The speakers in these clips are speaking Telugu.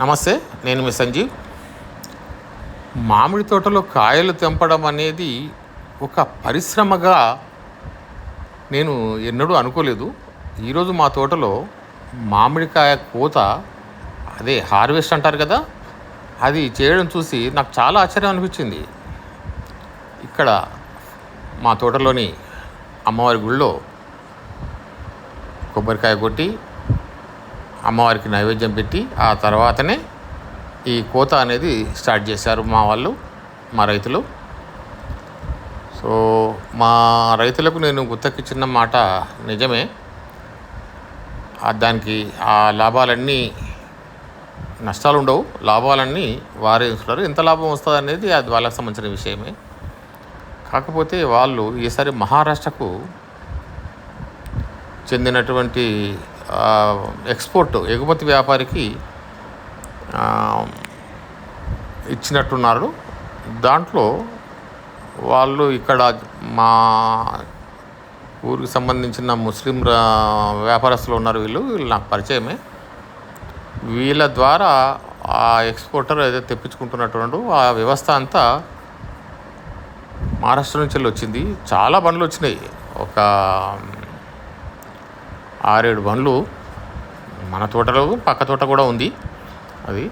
నమస్తే నేను మీ సంజీవ్. మామిడి తోటలో కాయలు తెంపడం అనేది ఒక పరిశ్రమగా నేను ఎన్నడూ అనుకోలేదు. ఈరోజు మా తోటలో మామిడికాయ కోత అదే హార్వెస్ట్ అంటారు కదా అది చేయడం చూసి నాకు చాలా ఆశ్చర్యం అనిపించింది. ఇక్కడ మా తోటలోని అమ్మవారి గుళ్ళో కొబ్బరికాయ కొట్టి అమ్మవారికి నైవేద్యం పెట్టి ఆ తర్వాతనే ఈ కోత అనేది స్టార్ట్ చేశారు మా వాళ్ళు మా రైతులు. సో మా రైతులకు నేను గుత్తకిచ్చిన మాట నిజమే. దానికి ఆ లాభాలన్నీ నష్టాలు ఉండవు లాభాలన్నీ వారే ఇస్తున్నారు ఎంత లాభం వస్తుంది అనేది అది వాళ్ళకి సంబంధించిన విషయమే. కాకపోతే వాళ్ళు ఈసారి మహారాష్ట్రకు చెందినటువంటి ఎక్స్పోర్ట్ ఎగుమతి వ్యాపారికి ఇచ్చినట్టున్నారు. దాంట్లో వాళ్ళు ఇక్కడ మా ఊరికి సంబంధించిన ముస్లిం వ్యాపారస్తులు ఉన్నారు వీళ్ళు వీళ్ళు నాకు పరిచయమే. వీళ్ళ ద్వారా ఆ ఎక్స్పోర్టర్ ఏదైతే తెప్పించుకుంటున్నటువంటి ఆ వ్యవస్థ అంతా మహారాష్ట్ర నుంచి వెళ్ళి వచ్చింది. చాలా బండ్లు వచ్చినాయి. ఒక ఆరేడు బండ్లు మన తోటలో పక్క తోట కూడా ఉంది. అది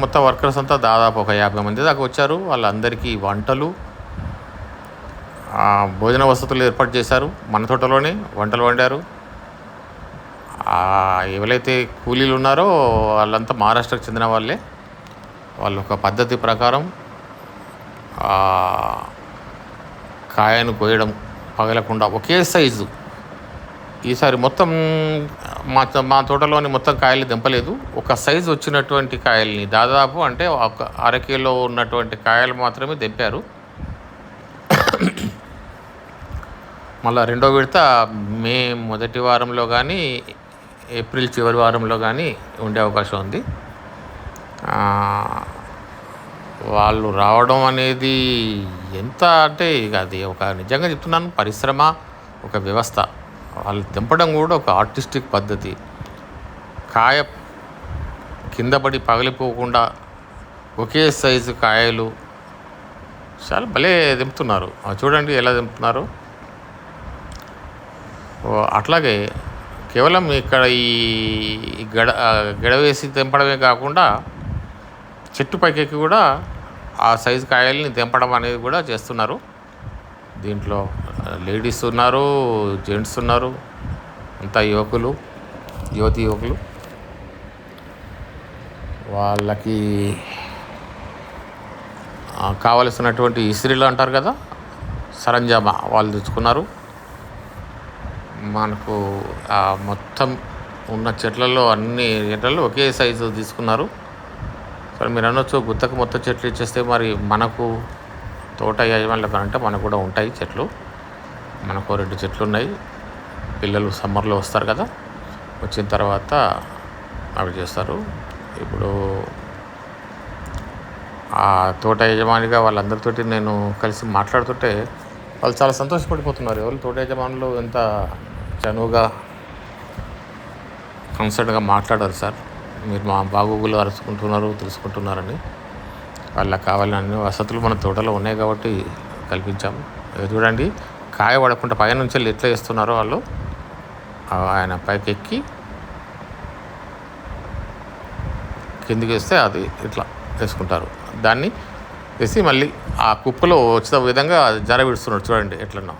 మొత్తం వర్కర్స్ అంతా దాదాపు ఒక యాభై మంది దాకా వచ్చారు. వాళ్ళందరికీ వంటలు భోజన వసతులు ఏర్పాటు చేశారు. మన తోటలోనే వంటలు వండారు. ఎవరైతే కూలీలు ఉన్నారో వాళ్ళంతా మహారాష్ట్రకు చెందిన వాళ్ళే. వాళ్ళు ఒక పద్ధతి ప్రకారం కాయను కోయడం పగలకుండా ఒకే సైజు ఈసారి మొత్తం మా మా తోటలోని మొత్తం కాయలు దింపలేదు. ఒక సైజు వచ్చినటువంటి కాయల్ని దాదాపు అంటే ఒక అరకిలో ఉన్నటువంటి కాయలు మాత్రమే దింపారు. మళ్ళీ రెండో విడత మే మొదటి వారంలో కానీ ఏప్రిల్ చివరి వారంలో కానీ ఉండే అవకాశం ఉంది. వాళ్ళు రావడం అనేది ఎంత అంటే ఇక అది ఒక నిజంగా చెప్తున్నాను పరిశ్రమ ఒక వ్యవస్థ. వాళ్ళు తెంపడం కూడా ఒక ఆర్టిస్టిక్ పద్ధతి. కాయ కింద పడి పగిలిపోకుండా ఒకే సైజు కాయలు చాలా భలే దింపుతున్నారు చూడండి ఎలా దింపుతున్నారు అట్లాగే కేవలం ఇక్కడ ఈ గడ గడవేసి గడ వేసి తెంపడమే కాకుండా చెట్టు పైకెక్కి కూడా ఆ సైజు కాయల్ని తెంపడం అనేది కూడా చేస్తున్నారు. దీంట్లో లేడీస్ ఉన్నారు జెంట్స్ ఉన్నారు అంతా యువకులు యువతి యువకులు. వాళ్ళకి కావలసినటువంటి ఇస్త్రీలు అంటారు కదా సరంజామా వాళ్ళు తెచ్చుకున్నారు. మనకు ఆ మొత్తం ఉన్న చెట్లలో అన్ని చెట్లలో ఒకే సైజు తీసుకున్నారు. సరే మీరు అనొచ్చు గుత్తకు మొత్తం చెట్లు ఇచ్చేస్తే మరి మనకు తోట యజమానులకు అంటే మనకు కూడా ఉంటాయి చెట్లు. మనకు రెండు చెట్లు ఉన్నాయి. పిల్లలు సమ్మర్లో వస్తారు కదా. వచ్చిన తర్వాత అవి చేస్తారు. ఇప్పుడు ఆ తోట యజమానిగా వాళ్ళందరితోటి నేను కలిసి మాట్లాడుతుంటే వాళ్ళు చాలా సంతోషపడిపోతున్నారు. ఎవరు తోట యజమానులు ఎంత చనువుగా కన్సర్న్గా మాట్లాడారు సార్. మీరు మా బాగోగులు అరుచుకుంటున్నారు తెలుసుకుంటున్నారని. వాళ్ళకి కావాలని అన్ని వసతులు మన తోటలో ఉన్నాయి కాబట్టి కల్పించాము. చూడండి. కాయ పడకుండా పై నుంచి వెళ్ళి ఎట్లా చేస్తున్నారో వాళ్ళు ఆయన పైకి ఎక్కి కిందికి వేస్తే అది ఇట్లా వేసుకుంటారు. దాన్ని వేసి మళ్ళీ ఆ కుప్పలో వచ్చిన విధంగా జర విడుస్తున్నారు చూడండి ఎట్లన్నా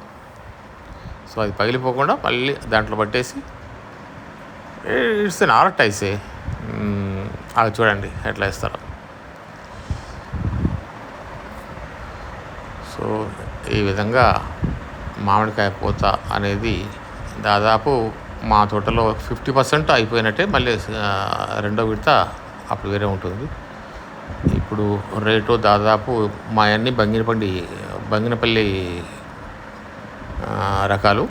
సో అది పగిలిపోకుండా మళ్ళీ దాంట్లో పట్టేసి ఇట్స్ ఎన్ ఆర్ట్ ఐసే అది చూడండి ఎట్లా ఇస్తారు సో ఈ విధంగా మామిడికాయ పూత అనేది దాదాపు మా తోటలో ఫిఫ్టీ పర్సెంట్ అయిపోయినట్టే మళ్ళీ రెండో విడత అప్పుడు వేరే ఉంటుంది. ఇప్పుడు రేటు దాదాపు మా అన్ని బంగినపల్లి బంగినపల్లి రకాలు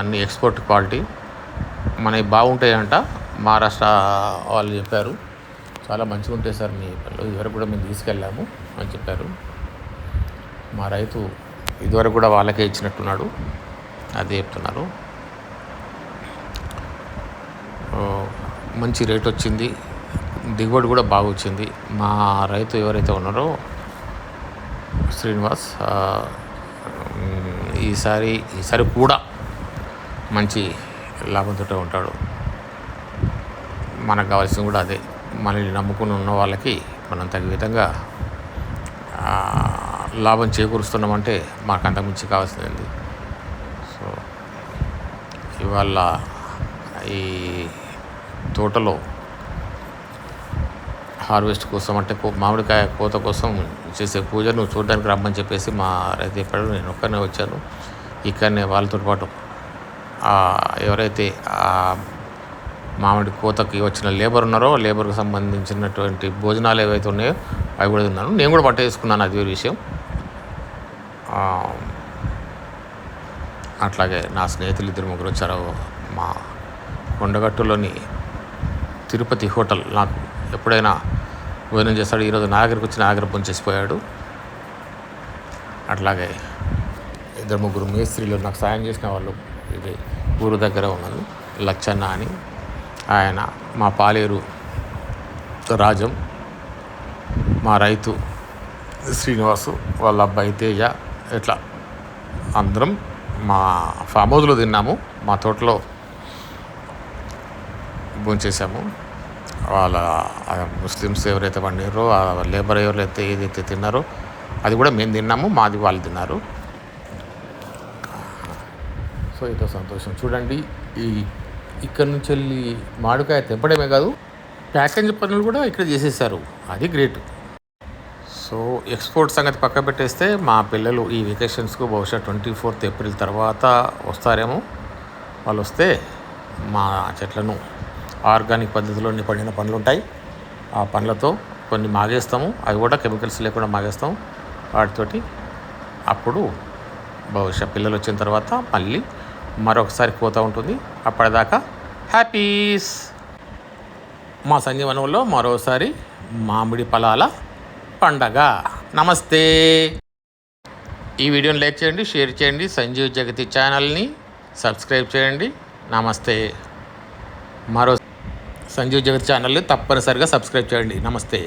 అన్ని ఎక్స్పోర్ట్ క్వాలిటీ మనవి బాగుంటాయంట మహారాష్ట్ర వాళ్ళు చెప్పారు. చాలా మంచిగా ఉంటాయి సార్ మీ పళ్ళు కూడా మేము తీసుకెళ్ళాము అని చెప్పారు. మా రైతు ఇదివరకు కూడా వాళ్ళకే ఇచ్చినట్టున్నాడు. అది చెప్తున్నారు. మంచి రేట్ వచ్చింది. దిగుబడి కూడా బాగా వచ్చింది. మా రైతు ఎవరైతే ఉన్నారో శ్రీనివాస్ ఈసారి ఈసారి కూడా మంచి లాభంతో ఉంటాడు. మనకు కావాల్సింది కూడా అదే. మనల్ని నమ్ముకుని ఉన్న వాళ్ళకి మనం తగిన విధంగా లాభం చేకూరుస్తున్నామంటే మాకు అంతకుమించి కావాల్సింది సో ఇవాళ ఈ తోటలో హార్వెస్ట్ కోసం అంటే మామిడికాయ కోత కోసం చేసే పూజను చూడడానికి రమ్మని చెప్పేసి మా రైతు చెప్పాడు. నేను ఒక్కనే వచ్చాను. ఇక్కడనే వాళ్ళతో పాటు ఎవరైతే మామిడి కోతకి వచ్చిన లేబర్ ఉన్నారో లేబర్కి సంబంధించినటువంటి భోజనాలు ఏవైతే ఉన్నాయో అవి కూడా తిన్నాను. నేను కూడా పట్ట వేసుకున్నాను అది వేరే విషయం. అట్లాగే నా స్నేహితులు ఇద్దరు ముగ్గురు వచ్చారు. మా కొండగట్టులోని తిరుపతి హోటల్ నాకు ఎప్పుడైనా భోజనం చేస్తాడు. ఈరోజు నా వచ్చి నా దగ్గర చేసిపోయాడు. అట్లాగే ఇద్దరు ముగ్గురు మేస్త్రీలు నాకు సాయం చేసిన వాళ్ళు ఇది ఊరు దగ్గర ఉన్నది లచ్చన్న అని ఆయన మా పాలేరు రాజం మా రైతు శ్రీనివాసు వాళ్ళ అబ్బాయి తేజ ఇట్లా అందరం మా ఫామ్ హౌస్లో తిన్నాము మా తోటలో భోంచేసాము వాళ్ళ ముస్లిమ్స్ ఎవరైతే వండారో లేబర్ ఎవరైతే ఏదైతే తిన్నారో అది కూడా మేము తిన్నాము మాది వాళ్ళు తిన్నారు. సో ఇదో సంతోషం. చూడండి ఈ ఇక్కడ నుంచి వెళ్ళి మామిడికాయ తెంపడమే కాదు ప్యాకేజ్ పనులు కూడా ఇక్కడ చేసేసారు అది గ్రేట్. సో ఎక్స్పోర్ట్ సంగతి పక్క పెట్టేస్తే మా పిల్లలు ఈ వెకేషన్స్కు బహుశా ట్వంటీ ఫోర్త్ ఏప్రిల్ తర్వాత వస్తారేమో. వాళ్ళు వస్తే మా చెట్లను ఆర్గానిక్ పద్ధతిలో పండిన పండ్లు ఉంటాయి ఆ పండ్లతో కొన్ని మాగేస్తాము. అవి కూడా కెమికల్స్ లేకుండా మాగేస్తాము వాటితోటి అప్పుడు బహుశా పిల్లలు వచ్చిన తర్వాత మళ్ళీ మరొకసారి కోత ఉంటుంది. అప్పటిదాకా హ్యాపీస్! మా సంజీవనంలో మరోసారి మామిడి ఫలాల పండగ. నమస్తే. ఈ వీడియోని లైక్ చేయండి షేర్ చేయండి సంజీవ్ జగతి ఛానల్ని సబ్స్క్రైబ్ చేయండి. నమస్తే. మరో సంజీవ్ జగతి ఛానల్ని తప్పనిసరిగా సబ్స్క్రైబ్ చేయండి. నమస్తే.